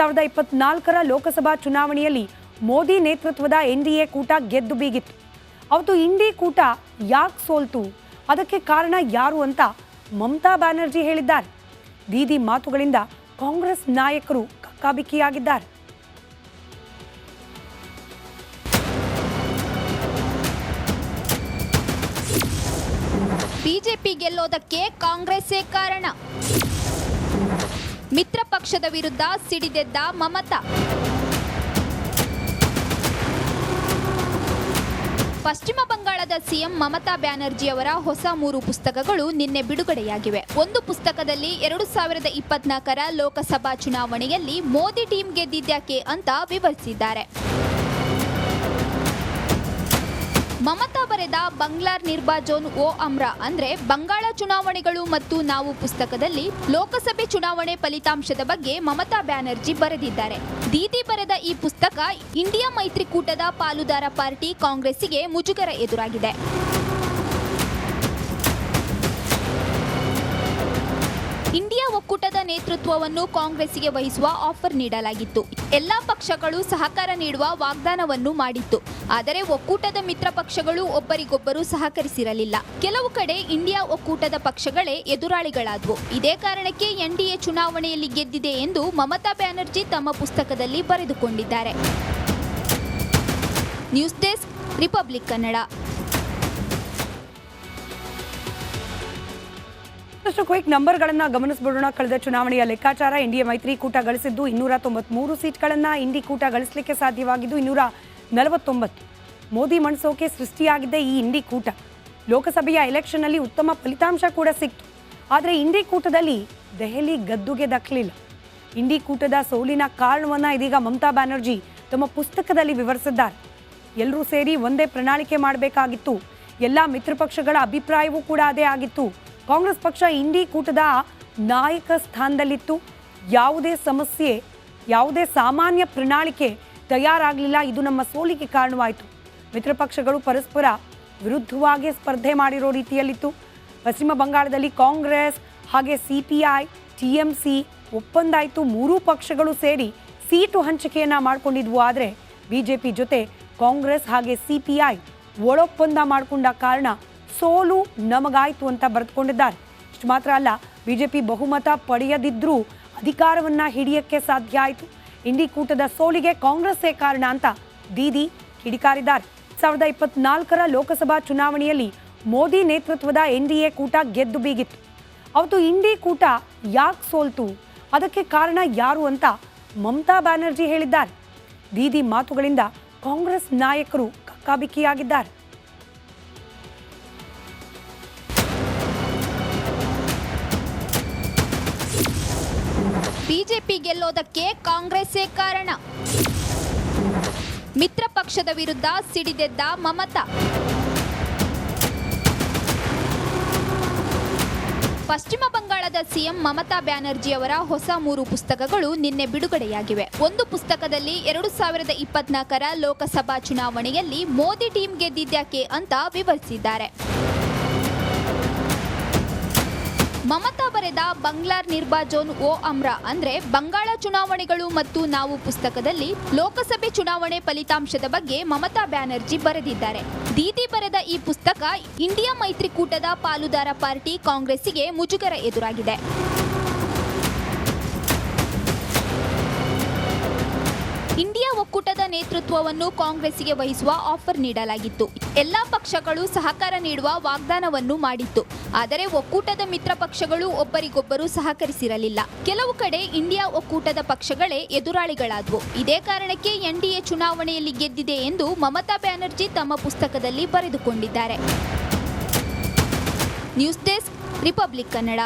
ಸಾವಿರದ ಇಪ್ಪತ್ನಾಲ್ಕರ ಲೋಕಸಭಾ ಚುನಾವಣೆಯಲ್ಲಿ ಮೋದಿ ನೇತೃತ್ವದ ಎನ್ ಡಿ ಎ ಕೂಟ ಗೆದ್ದು ಬೀಗಿತ್ತು. ಅವತ್ತು ಇಂಡಿ ಕೂಟ ಯಾಕೆ ಸೋಲ್ತು? ಅದಕ್ಕೆ ಕಾರಣ ಯಾರು ಅಂತ ಮಮತಾ ಬ್ಯಾನರ್ಜಿ ಹೇಳಿದ್ದಾರೆ. ದೀದಿ ಮಾತುಗಳಿಂದ ಕಾಂಗ್ರೆಸ್ ನಾಯಕರು ಕಕ್ಕಾಬಿಕ್ಕಿಯಾಗಿದ್ದಾರೆ. ಬಿಜೆಪಿ ಗೆಲ್ಲೋದಕ್ಕೆ ಕಾಂಗ್ರೆಸ್ಸೇ ಕಾರಣ. ಮಿತ್ರ ಪಕ್ಷದ ವಿರುದ್ಧ ಸಿಡಿದೆದ್ದ ಮಮತಾ. ಪಶ್ಚಿಮ ಬಂಗಾಳದ ಸಿಎಂ ಮಮತಾ ಬ್ಯಾನರ್ಜಿ ಅವರ ಹೊಸ ಮೂರು ಪುಸ್ತಕಗಳು ನಿನ್ನೆ ಬಿಡುಗಡೆಯಾಗಿವೆ. ಒಂದು ಪುಸ್ತಕದಲ್ಲಿ ಎರಡು ಸಾವಿರದ ಇಪ್ಪತ್ನಾಲ್ಕರ ಲೋಕಸಭಾ ಚುನಾವಣೆಯಲ್ಲಿ ಮೋದಿ ಟೀಮ್ ಗೆದ್ದಿದ್ಯಾಕೆ ಅಂತ ವಿವರಿಸಿದ್ದಾರೆ. ಮಮತಾ ಬರೆದ ಬಂಗ್ಲಾರ್ ನಿರ್ಬಾಜೋನ್ ಓ ಅಮ್ರ ಅಂದ್ರೆ ಬಂಗಾಳ ಚುನಾವಣೆಗಳು ಮತ್ತು ನಾವು ಪುಸ್ತಕದಲ್ಲಿ ಲೋಕಸಭೆ ಚುನಾವಣೆ ಫಲಿತಾಂಶದ ಬಗ್ಗೆ ಮಮತಾ ಬ್ಯಾನರ್ಜಿ ಬರೆದಿದ್ದಾರೆ. ದೀದಿ ಬರೆದ ಈ ಪುಸ್ತಕ ಇಂಡಿಯಾ ಮೈತ್ರಿಕೂಟದ ಪಾಲುದಾರ ಪಾರ್ಟಿ ಕಾಂಗ್ರೆಸ್ಸಿಗೆ ಮುಜುಗರ ಎದುರಾಗಿದೆ. ಇಂಡಿಯಾ ಒಕ್ಕೂಟದ ನೇತೃತ್ವವನ್ನು ಕಾಂಗ್ರೆಸ್ಸಿಗೆ ವಹಿಸುವ ಆಫರ್ ನೀಡಲಾಗಿತ್ತು. ಎಲ್ಲಾ ಪಕ್ಷಗಳು ಸಹಕಾರ ನೀಡುವ ವಾಗ್ದಾನವನ್ನು ಮಾಡಿತ್ತು. ಆದರೆ ಒಕ್ಕೂಟದ ಮಿತ್ರ ಪಕ್ಷಗಳು ಒಬ್ಬರಿಗೊಬ್ಬರು ಸಹಕರಿಸಿರಲಿಲ್ಲ. ಕೆಲವು ಕಡೆ ಇಂಡಿಯಾ ಒಕ್ಕೂಟದ ಪಕ್ಷಗಳೇ ಎದುರಾಳಿಗಳಾದವು. ಇದೇ ಕಾರಣಕ್ಕೆ ಎನ್ಡಿಎ ಚುನಾವಣೆಯಲ್ಲಿ ಗೆದ್ದಿದೆ ಎಂದು ಮಮತಾ ಬ್ಯಾನರ್ಜಿ ತಮ್ಮ ಪುಸ್ತಕದಲ್ಲಿ ಬರೆದುಕೊಂಡಿದ್ದಾರೆ. News desk, Republic Kannada. ಮತ್ತಷ್ಟು ಕ್ವಿಕ್ ನಂಬರ್ಗಳನ್ನು ಗಮನಿಸ್ಬಿಡೋಣ. ಕಳೆದ ಚುನಾವಣೆಯ ಲೆಕ್ಕಾಚಾರ ಇಂಡಿಯಾ ಮೈತ್ರಿಕೂಟ ಗಳಿಸಿದ್ದು ಇನ್ನೂರ ತೊಂಬತ್ಮೂರು ಸೀಟ್ಗಳನ್ನು ಇಂಡಿ ಕೂಟ ಗಳಿಸಲಿಕ್ಕೆ ಸಾಧ್ಯವಾಗಿದ್ದು ಇನ್ನೂರ ನಲವತ್ತೊಂಬತ್ತು. ಮೋದಿ ಮಣಿಸೋಕೆ ಸೃಷ್ಟಿಯಾಗಿದ್ದ ಈ ಇಂಡಿ ಕೂಟ. ಲೋಕಸಭೆಯ ಎಲೆಕ್ಷನ್ನಲ್ಲಿ ಉತ್ತಮ ಫಲಿತಾಂಶ ಕೂಡ ಸಿಕ್ತು. ಆದರೆ ಇಂಡಿ ಕೂಟದಲ್ಲಿ ದೆಹಲಿ ಗದ್ದುಗೆ ದಕ್ಕಲಿಲ್ಲ ಇಂಡಿ ಕೂಟದ ಸೋಲಿನ ಕಾರಣವನ್ನ ಇದೀಗ ಮಮತಾ ಬ್ಯಾನರ್ಜಿ ತಮ್ಮ ಪುಸ್ತಕದಲ್ಲಿ ವಿವರಿಸಿದ್ದಾರೆ. ಎಲ್ಲರೂ ಸೇರಿ ಒಂದೇ ಪ್ರಣಾಳಿಕೆ ಮಾಡಬೇಕಾಗಿತ್ತು. ಎಲ್ಲ ಮಿತ್ರಪಕ್ಷಗಳ ಅಭಿಪ್ರಾಯವೂ ಕೂಡ ಅದೇ ಆಗಿತ್ತು. ಕಾಂಗ್ರೆಸ್ ಪಕ್ಷ ಇಂಡಿ ಕೂಟದ ನಾಯಕ ಸ್ಥಾನದಲ್ಲಿತ್ತು. ಯಾವುದೇ ಸಮಸ್ಯೆ, ಯಾವುದೇ ಸಾಮಾನ್ಯ ಪ್ರಣಾಳಿಕೆ ತಯಾರಾಗಲಿಲ್ಲ. ಇದು ನಮ್ಮ ಸೋಲಿಗೆ ಕಾರಣವಾಯಿತು. ಮಿತ್ರಪಕ್ಷಗಳು ಪರಸ್ಪರ ವಿರುದ್ಧವಾಗಿ ಸ್ಪರ್ಧೆ ಮಾಡಿರೋ ರೀತಿಯಲ್ಲಿತ್ತು. ಪಶ್ಚಿಮ ಬಂಗಾಳದಲ್ಲಿ ಕಾಂಗ್ರೆಸ್ ಹಾಗೆ C P I T M C ಒಪ್ಪಂದ ಆಯಿತು ಮೂರೂ ಪಕ್ಷಗಳು ಸೇರಿ ಸೀಟು ಹಂಚಿಕೆಯನ್ನು ಮಾಡಿಕೊಂಡಿದ್ವು. ಆದರೆ ಬಿಜೆಪಿ ಜೊತೆ ಕಾಂಗ್ರೆಸ್ ಹಾಗೆ ಸಿ ಪಿ ಐ ಒಳೊಪ್ಪಂದ ಮಾಡಿಕೊಂಡ ಕಾರಣ ಸೋಲು ನಮಗಾಯ್ತು ಅಂತ ಬರೆದುಕೊಂಡಿದ್ದಾರೆ. ಇಷ್ಟು ಮಾತ್ರ ಅಲ್ಲ, ಬಿಜೆಪಿ ಬಹುಮತ ಪಡೆಯದಿದ್ರೂ ಅಧಿಕಾರವನ್ನ ಹಿಡಿಯಕ್ಕೆ ಸಾಧ್ಯ ಆಯಿತು. ಇಂಡಿ ಕೂಟದ ಸೋಲಿಗೆ ಕಾಂಗ್ರೆಸ್ಸೇ ಕಾರಣ ಅಂತ ದೀದಿ ಕಿಡಿಕಾರಿದ್ದಾರೆ. ಸಾವಿರದ ಇಪ್ಪತ್ನಾಲ್ಕರ ಲೋಕಸಭಾ ಚುನಾವಣೆಯಲ್ಲಿ ಮೋದಿ ನೇತೃತ್ವದ ಎನ್ ಡಿ ಎ ಕೂಟ ಗೆದ್ದು ಬೀಗಿತ್ತು. ಅವತ್ತು ಇಂಡಿ ಕೂಟ ಯಾಕೆ ಸೋಲ್ತು? ಅದಕ್ಕೆ ಕಾರಣ ಯಾರು ಅಂತ ಮಮತಾ ಬ್ಯಾನರ್ಜಿ ಹೇಳಿದ್ದಾರೆ. ದೀದಿ ಮಾತುಗಳಿಂದ ಕಾಂಗ್ರೆಸ್ ನಾಯಕರು ಕಕ್ಕಾಬಿಕ್ಕಿಯಾಗಿದ್ದಾರೆ. ಬಿಜೆಪಿ ಗೆಲ್ಲೋದಕ್ಕೆ ಕಾಂಗ್ರೆಸ್ಸೇ ಕಾರಣ. ಮಿತ್ರ ಪಕ್ಷದ ವಿರುದ್ಧ ಸಿಡಿದೆದ್ದ ಮಮತಾ. ಪಶ್ಚಿಮ ಬಂಗಾಳದ ಸಿಎಂ ಮಮತಾ ಬ್ಯಾನರ್ಜಿ ಅವರ ಹೊಸ ಮೂರು ಪುಸ್ತಕಗಳು ನಿನ್ನೆ ಬಿಡುಗಡೆಯಾಗಿವೆ. ಒಂದು ಪುಸ್ತಕದಲ್ಲಿ ಎರಡು ಸಾವಿರದ ಇಪ್ಪತ್ನಾಲ್ಕರ ಲೋಕಸಭಾ ಚುನಾವಣೆಯಲ್ಲಿ ಮೋದಿ ಟೀಮ್ ಗೆದ್ದಿದ್ಯಾಕೆ ಅಂತ ವಿವರಿಸಿದ್ದಾರೆ. ಮಮತಾ ಬರೆದ ಬಂಗ್ಲಾರ್ ನಿರ್ಬಾಜೋನ್ ಓ ಅಮ್ರ ಅಂದ್ರೆ ಬಂಗಾಳ ಚುನಾವಣೆಗಳು ಮತ್ತು ನಾವು ಪುಸ್ತಕದಲ್ಲಿ ಲೋಕಸಭೆ ಚುನಾವಣೆ ಫಲಿತಾಂಶದ ಬಗ್ಗೆ ಮಮತಾ ಬ್ಯಾನರ್ಜಿ ಬರೆದಿದ್ದಾರೆ. ದೀದಿ ಬರೆದ ಈ ಪುಸ್ತಕ ಇಂಡಿಯಾ ಮೈತ್ರಿಕೂಟದ ಪಾಲುದಾರ ಪಾರ್ಟಿ ಕಾಂಗ್ರೆಸ್ಸಿಗೆ ಮುಜುಗರ ಎದುರಾಗಿದೆ. ಇಂಡಿಯಾ ಒಕ್ಕೂಟದ ನೇತೃತ್ವವನ್ನು ಕಾಂಗ್ರೆಸ್ಗೆ ವಹಿಸುವ ಆಫರ್ ನೀಡಲಾಗಿತ್ತು. ಎಲ್ಲ ಪಕ್ಷಗಳು ಸಹಕಾರ ನೀಡುವ ವಾಗ್ದಾನವನ್ನು ಮಾಡಿತ್ತು. ಆದರೆ ಒಕ್ಕೂಟದ ಮಿತ್ರ ಪಕ್ಷಗಳು ಒಬ್ಬರಿಗೊಬ್ಬರು ಸಹಕರಿಸಿರಲಿಲ್ಲ. ಕೆಲವು ಕಡೆ ಇಂಡಿಯಾ ಒಕ್ಕೂಟದ ಪಕ್ಷಗಳೇ ಎದುರಾಳಿಗಳಾದವು. ಇದೇ ಕಾರಣಕ್ಕೆ ಎನ್ಡಿಎ ಚುನಾವಣೆಯಲ್ಲಿ ಗೆದ್ದಿದೆ ಎಂದು ಮಮತಾ ಬ್ಯಾನರ್ಜಿ ತಮ್ಮ ಪುಸ್ತಕದಲ್ಲಿ ಬರೆದುಕೊಂಡಿದ್ದಾರೆ. News desk, Republic Kannada.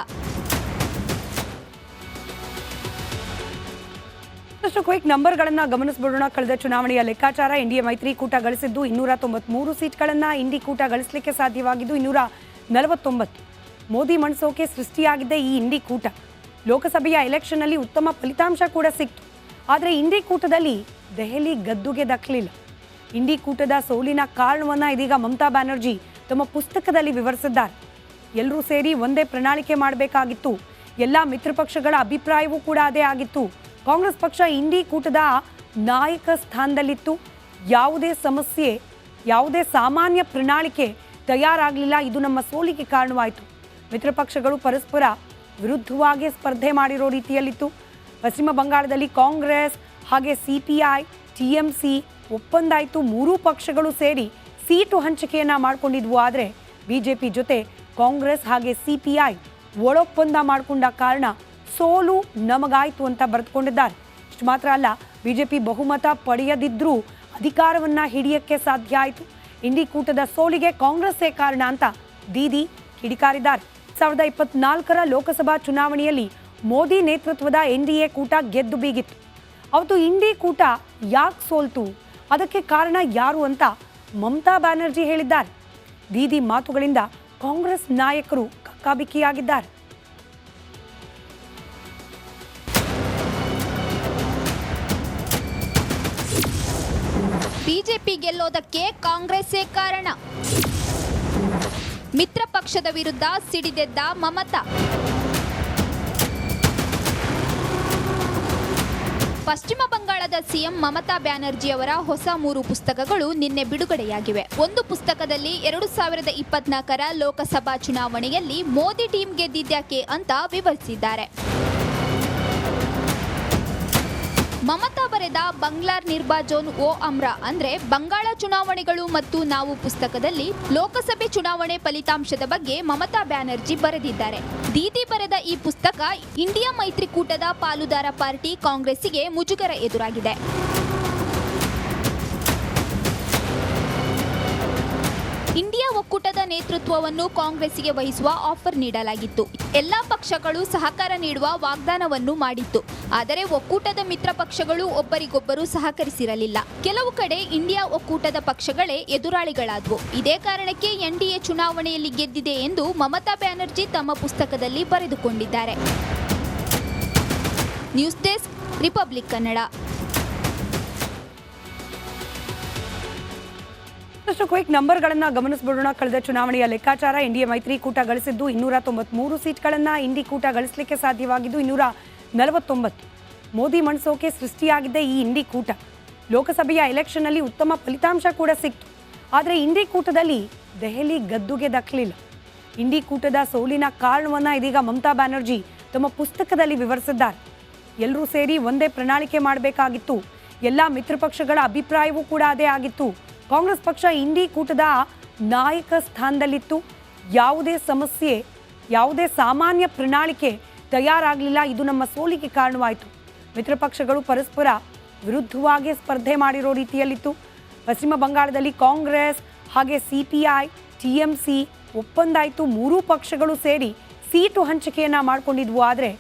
ಮತ್ತಷ್ಟು ಕ್ವಿಕ್ ನಂಬರ್ಗಳನ್ನ ಗಮನಿಸಬಿಡೋಣ. ಕಳೆದ ಚುನಾವಣೆಯ ಲೆಕ್ಕಾಚಾರ ಇಂಡಿಯಾ ಮೈತ್ರಿಕೂಟ ಗಳಿಸಿದ್ದು ಇನ್ನೂರ ತೊಂಬತ್ಮೂರು ಸೀಟ್ಗಳನ್ನ ಇಂಡಿ ಕೂಟ ಗಳಿಸಲಿಕ್ಕೆ ಸಾಧ್ಯವಾಗಿದ್ದು ಇನ್ನೂರ ನಲವತ್ತೊಂಬತ್ತು ಮೋದಿ ಮಣಸೋಕೆ ಸೃಷ್ಟಿಯಾಗಿದ್ದ ಈ ಇಂಡಿ ಕೂಟ. ಲೋಕಸಭೆಯ ಎಲೆಕ್ಷನ್ನಲ್ಲಿ ಉತ್ತಮ ಫಲಿತಾಂಶ ಕೂಡ ಸಿಕ್ತು. ಆದರೆ ಇಂಡಿ ಕೂಟದಲ್ಲಿ ದೆಹಲಿ ಗದ್ದುಗೆ ದಕ್ಕಲಿಲ್ಲ ಇಂಡಿ ಕೂಟದ ಸೋಲಿನ ಕಾರಣವನ್ನ ಇದೀಗ ಮಮತಾ ಬ್ಯಾನರ್ಜಿ ತಮ್ಮ ಪುಸ್ತಕದಲ್ಲಿ ವಿವರಿಸಿದ್ದಾರೆ. ಎಲ್ಲರೂ ಸೇರಿ ಒಂದೇ ಪ್ರಣಾಳಿಕೆ ಮಾಡಬೇಕಾಗಿತ್ತು. ಎಲ್ಲ ಮಿತ್ರಪಕ್ಷಗಳ ಅಭಿಪ್ರಾಯವೂ ಕೂಡ ಅದೇ ಆಗಿತ್ತು. ಕಾಂಗ್ರೆಸ್ ಪಕ್ಷ ಇಂಡಿ ಕೂಟದ ನಾಯಕ ಸ್ಥಾನದಲ್ಲಿತ್ತು. ಯಾವುದೇ ಸಮಸ್ಯೆ, ಯಾವುದೇ ಸಾಮಾನ್ಯ ಪ್ರಣಾಳಿಕೆ ತಯಾರಾಗಲಿಲ್ಲ. ಇದು ನಮ್ಮ ಸೋಲಿಗೆ ಕಾರಣವಾಯಿತು. ಮಿತ್ರ ಪಕ್ಷಗಳು ಪರಸ್ಪರ ವಿರುದ್ಧವಾಗಿ ಸ್ಪರ್ಧೆ ಮಾಡಿರೋ ರೀತಿಯಲ್ಲಿತ್ತು. ಪಶ್ಚಿಮ ಬಂಗಾಳದಲ್ಲಿ ಕಾಂಗ್ರೆಸ್ ಹಾಗೆ ಸಿ ಪಿ ಐ ಟಿ ಒಪ್ಪಂದ ಆಯಿತು ಮೂರೂ ಪಕ್ಷಗಳು ಸೇರಿ ಸೀಟು ಹಂಚಿಕೆಯನ್ನು ಮಾಡಿಕೊಂಡಿದ್ವು. ಆದರೆ ಬಿಜೆಪಿ ಜೊತೆ ಕಾಂಗ್ರೆಸ್ ಹಾಗೆ ಸಿ ಪಿ ಐ ಒಳೊಪ್ಪಂದ ಮಾಡಿಕೊಂಡ ಕಾರಣ ಸೋಲು ನಮಗಾಯಿತು ಅಂತ ಬರೆದುಕೊಂಡಿದ್ದಾರೆ. ಇಷ್ಟು ಮಾತ್ರ ಅಲ್ಲ, ಬಿಜೆಪಿ ಬಹುಮತ ಪಡೆಯದಿದ್ರೂ ಅಧಿಕಾರವನ್ನ ಹಿಡಿಯಕ್ಕೆ ಸಾಧ್ಯ ಆಯಿತು. ಇಂಡಿ ಕೂಟದ ಸೋಲಿಗೆ ಕಾಂಗ್ರೆಸ್ಸೇ ಕಾರಣ ಅಂತ ದೀದಿ ಕಿಡಿಕಾರಿದ್ದಾರೆ. ಸಾವಿರದ ಇಪ್ಪತ್ನಾಲ್ಕರ ಲೋಕಸಭಾ ಚುನಾವಣೆಯಲ್ಲಿ ಮೋದಿ ನೇತೃತ್ವದ ಎನ್ ಡಿ ಎ ಕೂಟ ಗೆದ್ದು ಬೀಗಿತ್ತು. ಅವತ್ತು ಇಂಡಿ ಕೂಟ ಯಾಕೆ ಸೋಲ್ತು? ಅದಕ್ಕೆ ಕಾರಣ ಯಾರು ಅಂತ ಮಮತಾ ಬ್ಯಾನರ್ಜಿ ಹೇಳಿದ್ದಾರೆ. ದೀದಿ ಮಾತುಗಳಿಂದ ಕಾಂಗ್ರೆಸ್ ನಾಯಕರು ಕಕ್ಕಾಬಿಕ್ಕಿಯಾಗಿದ್ದಾರೆ. ಬಿಜೆಪಿ ಗೆಲ್ಲೋದಕ್ಕೆ ಕಾಂಗ್ರೆಸ್ಸೇ ಕಾರಣ. ಮಿತ್ರ ಪಕ್ಷದ ವಿರುದ್ಧ ಸಿಡಿದೆದ್ದ ಮಮತಾ. ಪಶ್ಚಿಮ ಬಂಗಾಳದ ಸಿಎಂ ಮಮತಾ ಬ್ಯಾನರ್ಜಿ ಅವರ ಹೊಸ ಮೂರು ಪುಸ್ತಕಗಳು ನಿನ್ನೆ ಬಿಡುಗಡೆಯಾಗಿವೆ. ಒಂದು ಪುಸ್ತಕದಲ್ಲಿ ಎರಡು ಸಾವಿರದ ಇಪ್ಪತ್ನಾಲ್ಕರ ಲೋಕಸಭಾ ಚುನಾವಣೆಯಲ್ಲಿ ಮೋದಿ ಟೀಮ್ ಗೆದ್ದಿದ್ಯಾಕೆ ಅಂತ ವಿವರಿಸಿದ್ದಾರೆ. ಮಮತಾ ಬರೆದ ಬಂಗ್ಲಾರ್ ನಿರ್ಬಾಜೋನ್ ಓ ಅಮ್ರಾ ಅಂದ್ರೆ ಬಂಗಾಳ ಚುನಾವಣೆಗಳು ಮತ್ತು ನಾವು ಪುಸ್ತಕದಲ್ಲಿ ಲೋಕಸಭೆ ಚುನಾವಣೆ ಫಲಿತಾಂಶದ ಬಗ್ಗೆ ಮಮತಾ ಬ್ಯಾನರ್ಜಿ ಬರೆದಿದ್ದಾರೆ. ದೀದಿ ಬರೆದ ಈ ಪುಸ್ತಕ ಇಂಡಿಯಾ ಮೈತ್ರಿಕೂಟದ ಪಾಲುದಾರ ಪಾರ್ಟಿ ಕಾಂಗ್ರೆಸ್ಸಿಗೆ ಮುಜುಗರ ಎದುರಾಗಿದೆ. ಒಕ್ಕೂಟದ ನೇತೃತ್ವವನ್ನು ಕಾಂಗ್ರೆಸ್ಸಿಗೆ ವಹಿಸುವ ಆಫರ್ ನೀಡಲಾಗಿತ್ತು. ಎಲ್ಲಾ ಪಕ್ಷಗಳು ಸಹಕಾರ ನೀಡುವ ವಾಗ್ದಾನವನ್ನು ಮಾಡಿತ್ತು. ಆದರೆ ಒಕ್ಕೂಟದ ಮಿತ್ರ ಪಕ್ಷಗಳು ಒಬ್ಬರಿಗೊಬ್ಬರು ಸಹಕರಿಸಿರಲಿಲ್ಲ. ಕೆಲವು ಕಡೆ ಇಂಡಿಯಾ ಒಕ್ಕೂಟದ ಪಕ್ಷಗಳೇ ಎದುರಾಳಿಗಳಾದವು. ಇದೇ ಕಾರಣಕ್ಕೆ ಎನ್ಡಿಎ ಚುನಾವಣೆಯಲ್ಲಿ ಗೆದ್ದಿದೆ ಎಂದು ಮಮತಾ ಬ್ಯಾನರ್ಜಿ ತಮ್ಮ ಪುಸ್ತಕದಲ್ಲಿ ಬರೆದುಕೊಂಡಿದ್ದಾರೆ. News desk Republic Kannada. ಮತ್ತಷ್ಟು ಕ್ವಿಕ್ ನಂಬರ್ಗಳನ್ನು ಗಮನಿಸ್ಬಿಡೋಣ. ಕಳೆದ ಚುನಾವಣೆಯ ಲೆಕ್ಕಾಚಾರ ಇಂಡಿಯಾ ಮೈತ್ರಿಕೂಟ ಗಳಿಸಿದ್ದು ಇನ್ನೂರ ತೊಂಬತ್ಮೂರು ಸೀಟ್ಗಳನ್ನ ಇಂಡಿ ಕೂಟ ಗಳಿಸಲಿಕ್ಕೆ ಸಾಧ್ಯವಾಗಿದ್ದು ಇನ್ನೂರ ನಲವತ್ತೊಂಬತ್ತು ಮೋದಿ ಮಣಿಸೋಕೆ ಸೃಷ್ಟಿಯಾಗಿದ್ದ ಈ ಇಂಡಿ ಕೂಟ. ಲೋಕಸಭೆಯ ಎಲೆಕ್ಷನ್ನಲ್ಲಿ ಉತ್ತಮ ಫಲಿತಾಂಶ ಕೂಡ ಸಿಕ್ತು. ಆದರೆ ಇಂಡಿ ಕೂಟದಲ್ಲಿ ದೆಹಲಿ ಗದ್ದುಗೆ ದಕ್ಕಲಿಲ್ಲ ಇಂಡಿ ಕೂಟದ ಸೋಲಿನ ಕಾರಣವನ್ನ ಇದೀಗ ಮಮತಾ ಬ್ಯಾನರ್ಜಿ ತಮ್ಮ ಪುಸ್ತಕದಲ್ಲಿ ವಿವರಿಸಿದ್ದಾರೆ. ಎಲ್ಲರೂ ಸೇರಿ ಒಂದೇ ಪ್ರಣಾಳಿಕೆ ಮಾಡಬೇಕಾಗಿತ್ತು. ಎಲ್ಲ ಮಿತ್ರ ಪಕ್ಷಗಳ ಅಭಿಪ್ರಾಯವೂ ಕೂಡ ಅದೇ ಆಗಿತ್ತು. ಕಾಂಗ್ರೆಸ್ ಪಕ್ಷ ಇಂಡಿ ಕೂಟದ ನಾಯಕ ಸ್ಥಾನದಲ್ಲಿತ್ತು. ಯಾವುದೇ ಸಮಸ್ಯೆ, ಯಾವುದೇ ಸಾಮಾನ್ಯ ಪ್ರಣಾಳಿಕೆ ತಯಾರಾಗಲಿಲ್ಲ. ಇದು ನಮ್ಮ ಸೋಲಿಗೆ ಕಾರಣವಾಯಿತು. ಮಿತ್ರ ಪಕ್ಷಗಳು ಪರಸ್ಪರ ವಿರುದ್ಧವಾಗಿ ಸ್ಪರ್ಧೆ ಮಾಡಿರೋ ರೀತಿಯಲ್ಲಿತ್ತು. ಪಶ್ಚಿಮ ಬಂಗಾಳದಲ್ಲಿ ಕಾಂಗ್ರೆಸ್ ಹಾಗೆ C P I T M C ಒಪ್ಪಂದ ಮೂರೂ ಪಕ್ಷಗಳು ಸೇರಿ ಸೀಟು ಹಂಚಿಕೆಯನ್ನು ಮಾಡಿಕೊಂಡಿದ್ವು. ಆದರೆ